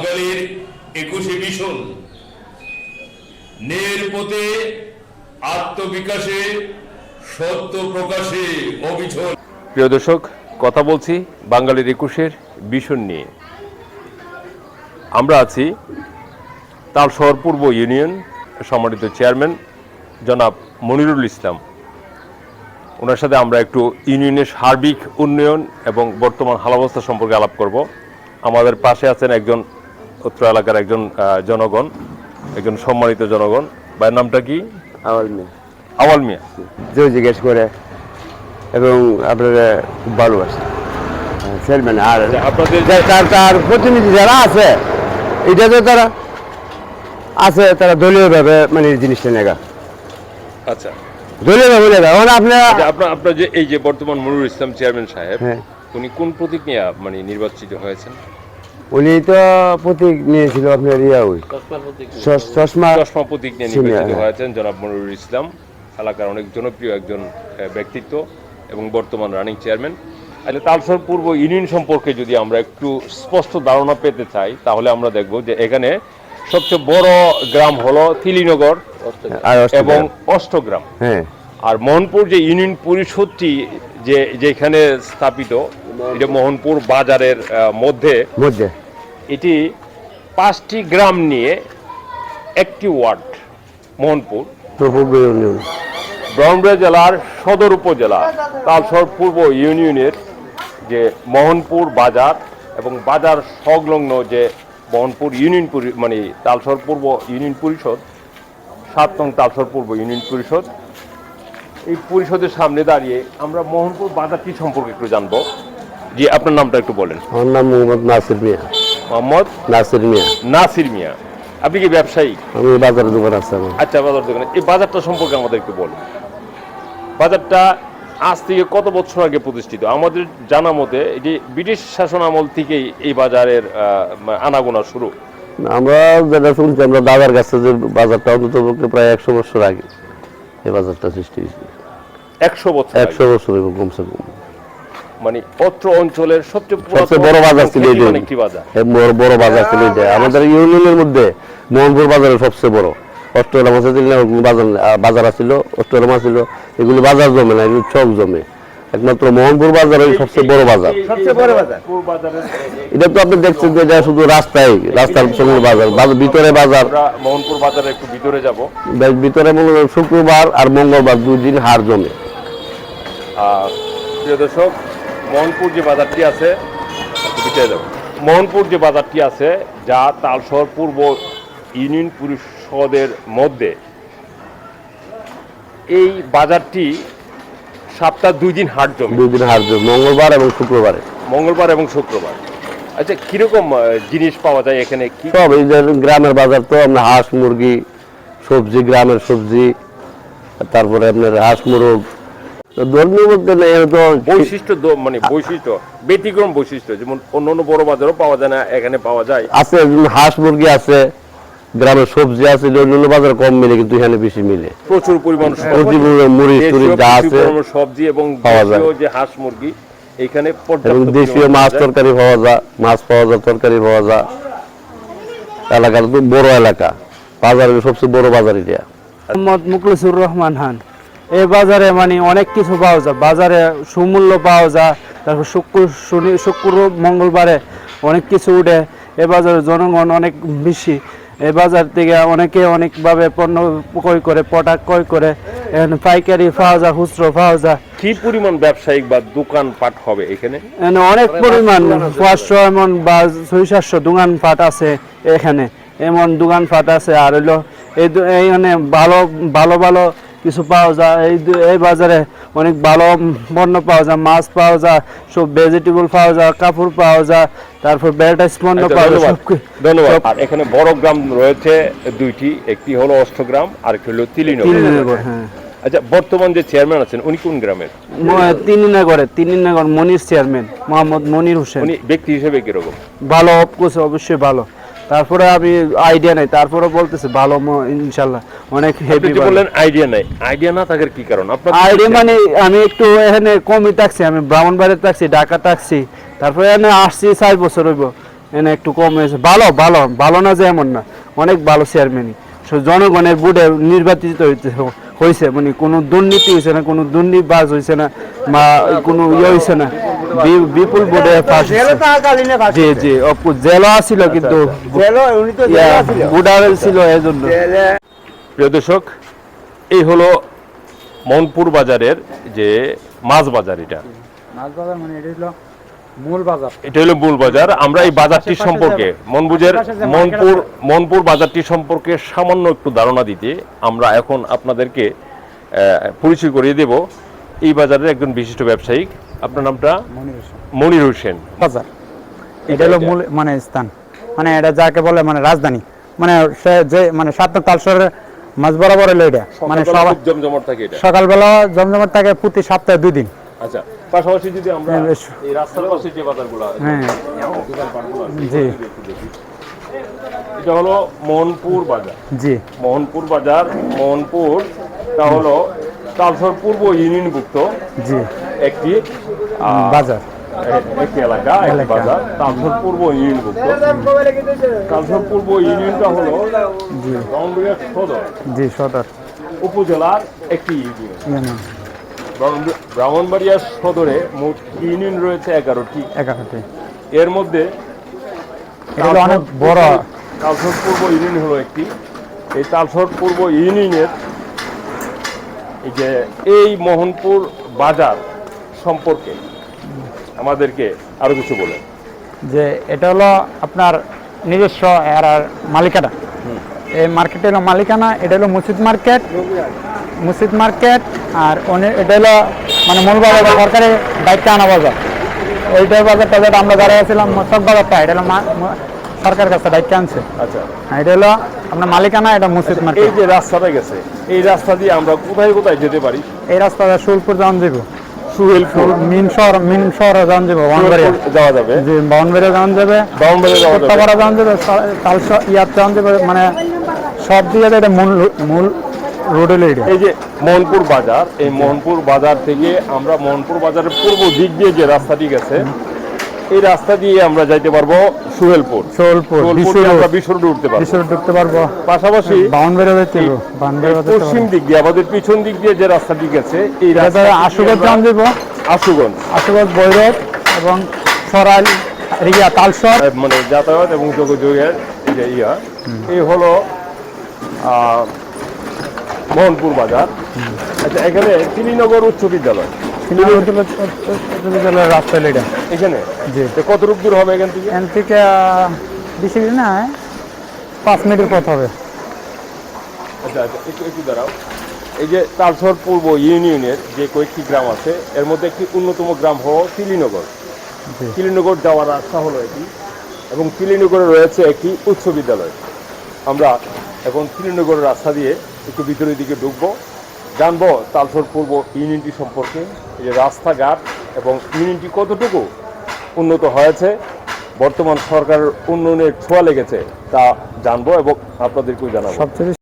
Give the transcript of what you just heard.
বাঙালির একুশে মিশন নের পথে আত্মবিকাশে সত্য প্রকাশে অবিচল। প্রিয় দর্শক, কথা বলছি বাঙালির একুশের ভীষণ নিয়ে। আমরা আছি তালশহর পূর্ব ইউনিয়ন সম্মানিত চেয়ারম্যান জনাব মনিরুল ইসলাম। ওনার সাথে আমরা একটু ইউনিয়নের সার্বিক উন্নয়ন এবং বর্তমান হালাবস্থা সম্পর্কে আলাপ করব। আমাদের পাশে আছেন একজন উত্তর এলাকার একজন জনগণ একজন সম্মানিত জনগণ। ভাইয়ের নামটা কি? আমার মেয়ে। আওয়াল মিয়া। যে জিজ্ঞেস করে এবং আপনারা খুব ভালোবাসে। চেয়ারম্যান আর আপনাদের তার তার প্রতিনিধি যারা আছে এটা তো তারা আছে তারা দলীয়ভাবে মানে জিনিসটা নেগা। আচ্ছা। দলীয়ভাবে নেগা। আপনার আচ্ছা, আপনার আপনার যে এই যে বর্তমান মনিরুল ইসলাম চেয়ারম্যান সাহেব হ্যাঁ। উনি কোন প্রতীক নিয়ে মানে নির্বাচিত হয়েছেন? উনি তো প্রতীক নিয়েছিল আপনার ইয়া ওই। চশমা চশমা প্রতীক নিয়ে নির্বাচিত হ্যাঁ। হয়েছেন জনাব মনিরুল ইসলাম এলাকার অনেক জনপ্রিয় একজন ব্যক্তিত্ব এবং বর্তমান রানিং চেয়ারম্যান। আসলে তালসর পূর্ব ইউনিয়ন সম্পর্কে যদি আমরা একটু স্পষ্ট ধারণা পেতে চাই তাহলে আমরা দেখব যে এখানে সবচেয়ে বড় গ্রাম হলো তিলিনগর এবং অষ্টগ্রাম। হ্যাঁ। আর মোহনপুর যে ইউনিয়ন পরিষদটি যে যেখানে স্থাপিত এটা মোহনপুর বাজারের মধ্যে মধ্যে। এটি পাঁচটি গ্রাম নিয়ে একটি ওয়ার্ড মোহনপুর। ব্রহ্মপুর জেলার সদর উপজেলা তালসর পূর্ব ইউনিয়নের যে মোহনপুর বাজার এবং বাজার সংলগ্ন যে মোহনপুর ইউনিয়ন পরি- মানে তালসর পূর্ব ইউনিয়ন পরিষদ সাত নং তালসর পূর্ব ইউনিয়ন পরিষদ এই পরিষদের সামনে দাঁড়িয়ে আমরা মোহনপুর বাজারটি সম্পর্কে একটু জানব। যে আপনার নামটা একটু বলেন। আমার নাম মোহাম্মদ নাসির মিয়া। মোহাম্মদ নাসির মিয়া। নাসির মিয়া। আপনি কি ব্যবসায়ী? আমি বাজারে দোকান আছে আমার আচ্ছা বাজার দোকানে। এই বাজারটা সম্পর্কে আমাদের একটু বলুন। বাজারটা আজ থেকে কত বছর আগে প্রতিষ্ঠিত? আমাদের জানা মতে এটি ব্রিটিশ শাসন আমল থেকেই এই বাজারের আনাগোনা শুরু। আমরা যেটা শুনছি আমরা দাদার কাছে যে বাজারটা অন্তত প্রায় একশো বছর আগে এই বাজারটা সৃষ্টি হয়েছে। একশো বছর একশো বছর কমসে কম। মানে অত্র অঞ্চলের সবচেয়ে বড় বাজার ছিল একটি বাজার। বড় বড় বাজার ছিল এটা আমাদের ইউনিয়নের মধ্যে মোহনপুর বাজারের সবচেয়ে বড়। বাজার বাজার ছিল ছিল এগুলি বাজার জমে না এগুলো চক জমে। একমাত্র মোহনপুর বাজার ওই সবচেয়ে বড় বাজার। সবচেয়ে বড় বাজার। এটা তো আপনি দেখছেন যে এটা শুধু রাস্তায় রাস্তার সঙ্গে বাজার বাজার ভিতরে বাজার। মোহনপুর বাজারে একটু ভিতরে যাব। বেশ ভিতরে শুক্রবার আর মঙ্গলবার দুই দিন হার জমে। আর প্রিয় দর্শক মোহনপুর যে বাজারটি আছে। মোহনপুর যে বাজারটি আছে যা তালশহর পূর্ব ইউনিয়ন পরিষদের মধ্যে এই বাজারটি সপ্তাহ দুই দিন হাট জমে। দুই দিন হার জমে মঙ্গলবার এবং শুক্রবারে। মঙ্গলবার এবং শুক্রবার। আচ্ছা কীরকম জিনিস পাওয়া যায় এখানে? কি সব এই গ্রামের বাজার তো আপনার হাঁস মুরগি সবজি গ্রামের সবজি তারপরে আপনার হাঁস মুরগ ধর্মীয় মধ্যে নেই তো বৈশিষ্ট্য মানে বৈশিষ্ট্য ব্যতিক্রম বৈশিষ্ট্য যেমন অন্য অন্য বড় বাজারও পাওয়া যায় না এখানে পাওয়া যায়। আছে হাঁস মুরগি আছে গ্রামের সবজি আছে যে অন্য অন্য বাজার কম মিলে কিন্তু এখানে বেশি মিলে। প্রচুর পরিমাণ মুড়ি টুড়ি যা আছে সবজি এবং পাওয়া যায়। দেশীয় যে হাঁস মুরগি এখানে পর্যাপ্ত দেশীয় মাছ তরকারি পাওয়া যায় মাছ পাওয়া যায় তরকারি পাওয়া যায়। এলাকার তো বড় এলাকা বাজারের সবচেয়ে বড় বাজার এটা। মোহাম্মদ মুখলিসুর রহমান খান। এই বাজারে মানে অনেক কিছু পাওয়া যায়। বাজারে সুমূল্য পাওয়া যায় তারপর শুক্র শনি শুক্র মঙ্গলবারে অনেক কিছু উঠে। এ বাজারে জনগণ অনেক বেশি। এ বাজার থেকে অনেকে অনেকভাবে পণ্য ক্রয় করে প্রোডাক্ট ক্রয় করে। এখানে পাইকারি পাওয়া যায় খুচরো পাওয়া যায়। কি পরিমাণ ব্যবসায়িক বা দোকান পাট হবে এখানে? এখানে অনেক পরিমাণ পাঁচশো এমন বা ছয় সাতশো দোকান পাট আছে এখানে। এমন দোকান পাট আছে আর হইল এই এইখানে ভালো ভালো ভালো কিছু পাওয়া যায় এই এই বাজারে অনেক ভালো পণ্য পাওয়া যায় মাছ পাওয়া যায় সব ভেজিটেবল পাওয়া যায় কাপড় পাওয়া যায় তারপর ব্যাটাইস পণ্য আচ্ছা, পাওয়া যায় ধন্যবাদ আর এখানে বড় গ্রাম রয়েছে দুইটি একটি হলো অষ্টগ্রাম আর একটি হলো তিলিনগর। হ্যাঁ। আচ্ছা বর্তমান যে চেয়ারম্যান আছেন উনি কোন গ্রামের? তিনিনগরে তিনিনগর মনির চেয়ারম্যান মোহাম্মদ মনির হোসেন। উনি ব্যক্তি হিসেবে কীরকম? ভালো অবশ্যই ভালো। তারপরে আমি আইডিয়া নাই তারপরে বলতেছে ভালো ইনশাল্লাহ। অনেক হেভি যে বললেন আইডিয়া নাই আইডিয়া না থাকার কি কারণ? আপনার আইডিয়া মানে আমি একটু এখানে কমই থাকছি আমি ব্রাহ্মণবাড়িতে থাকছি ঢাকা থাকছি। তারপরে এখানে আসছি চার বছর হইব এনে একটু কম হয়েছে। ভালো ভালো ভালো না যে এমন না অনেক ভালো চেয়ারম্যানই জনগণের বুটে নির্বাচিত হইতে হয়েছে মানে কোনো দুর্নীতি হয়েছে না কোনো দুর্নীতিবাজ হয়েছে না বা কোনো ইয়ে হয়েছে না। বিপুল বুটে পাস জি জি অপু জেলা ছিল কিন্তু বুডার ছিল এই জন্য প্রিয় দর্শক এই হলো মনপুর বাজারের যে মাছ বাজার এটা। মাছ বাজার মানে এটা হলো মূল বাজার। এটা হলো মূল বাজার। আমরা এই বাজারটি সম্পর্কে মনবুজের মনপুর মনপুর বাজারটি সম্পর্কে সামান্য একটু ধারণা দিতে আমরা এখন আপনাদেরকে আহ, পরিচয় করিয়ে দেব। এই বাজারের একজন বিশিষ্ট ব্যবসায়িক আপনার নামটা? মনির হোসেন। বাজার এটা হলো মূল মানে স্থান। মানে এটা যাকে বলে মানে রাজধানী। মানে সে যে মানে সাত তালসরের মাঝ বরাবর হলো এটা। মানে জমজমাট থাকে এটা। সকালবেলা জমজমাট থাকে প্রতি সপ্তাহে দুই দিন। আচ্ছা পাশাপাশি যদি আমরা হ্যাঁ, এই রাস্তার পাশে যে বাজারগুলো হ্যাঁ। জি। এটা হলো মোহনপুর বাজার। জি। মোহনপুর বাজার মোহনপুর তা হলো তালসর পূর্ব ইউনিয়নভুক্ত জি। একটি বাজার। একটি এলাকা একটি বাজার। তালসর পূর্ব ইউনিয়নভুক্ত। তালসর পূর্ব ইউনিয়নটা হলো সদর। জি সদর। উপজেলার একটি ইউনিয়ন। ব্রাহ্মণবাড়িয়া সদরে মোট ইউনিয়ন রয়েছে এগারোটি। এগারোটি। এর মধ্যে অনেক বড়। তালসর পূর্ব ইউনিয়ন হলো একটি। এই তালসর পূর্ব ইউনিয়নের এই যে এই মোহনপুর বাজার সম্পর্কে আমাদেরকে আরও কিছু বলেন। যে এটা হলো আপনার নিজস্ব এর মালিকানা। এই মার্কেটে হলো মালিকানা, এটা হলো মসজিদ মার্কেট। মসজিদ মার্কেট আর এটা হলো মানে মূল বাজার, সরকারি দায়িত্ব আনা বাজার। ওইটা বাজারটা যেটা আমরা দাঁড়িয়েছিলাম মসজিদ বাজারটা, এটা হলো সরকারের কাছে আনছে। আচ্ছা। এটা হলো আপনার মালিকানা এটা মসজিদ এই যে রাস্তাটা গেছে এই রাস্তা দিয়ে আমরা কোথায় কোথায় যেতে পারি? এই রাস্তাটা সুলপুর যান যাব। সুহেলপুর মিন শহর মিন শহরে যান যাব বাউনবাড়িয়া। যাওয়া যাবে? জি বাউনবাড়িয়া যান যাবে। ব্রাহ্মণবাড়িয়া যাওয়া যাবে? যান যাবে তালস ইয়াত যান যাবে মানে সব দিকে এটা মূল মূল রোড হলো এই যে মোহনপুর বাজার এই মোহনপুর বাজার থেকে আমরা মোহনপুর বাজারের পূর্ব দিক দিয়ে যে রাস্তাটি গেছে এই রাস্তা দিয়ে আমরা যাইতে পারব সুহেলপুর। সোহেলপুর আমরা বিশ্বরোডে উঠতে পারব। বিশুর ঢুকতে পারব। পাশাপাশি পশ্চিম দিক দিয়ে আমাদের পিছন দিক দিয়ে যে রাস্তাটি গেছে এই রাস্তা আশুগঞ্জ যান যাব। আশুগঞ্জ। আশুগঞ্জ বৈরব এবং সরাইল রিয়া তালসর মানে যাতায়াত এবং যোগাযোগের যে ইয়া এই হলো মোহনপুর বাজার। আচ্ছা এখানে তিলিনগর উচ্চ বিদ্যালয়। বিদ্যালয়ের রাস্তা হলো এটা। এখানে জি। তো কতটুক দূর হবে এখান থেকে? এখান থেকে বেশি না পাঁচ মিনিটের পথ হবে। আচ্ছা আচ্ছা একটু একটু দাঁড়াও। এই যে তালসর পূর্ব ইউনিয়নের যে কয়েকটি গ্রাম আছে এর মধ্যে একটি অন্যতম গ্রাম হলো তিলিনগর। তিলিনগর যাওয়ার রাস্তা হলো এটি এবং তিলিনগরে রয়েছে একটি উচ্চ বিদ্যালয়। আমরা এখন তিলিনগরের রাস্তা দিয়ে একটু ভিতরের দিকে ঢুকবো। জানব তালসর পূর্ব ইউনিটি সম্পর্কে যে রাস্তাঘাট এবং ইউনিটি কতটুকু উন্নত হয়েছে, বর্তমান সরকারের উন্নয়নের ছোঁয়া লেগেছে তা জানব এবং আপনাদেরকেও জানাব।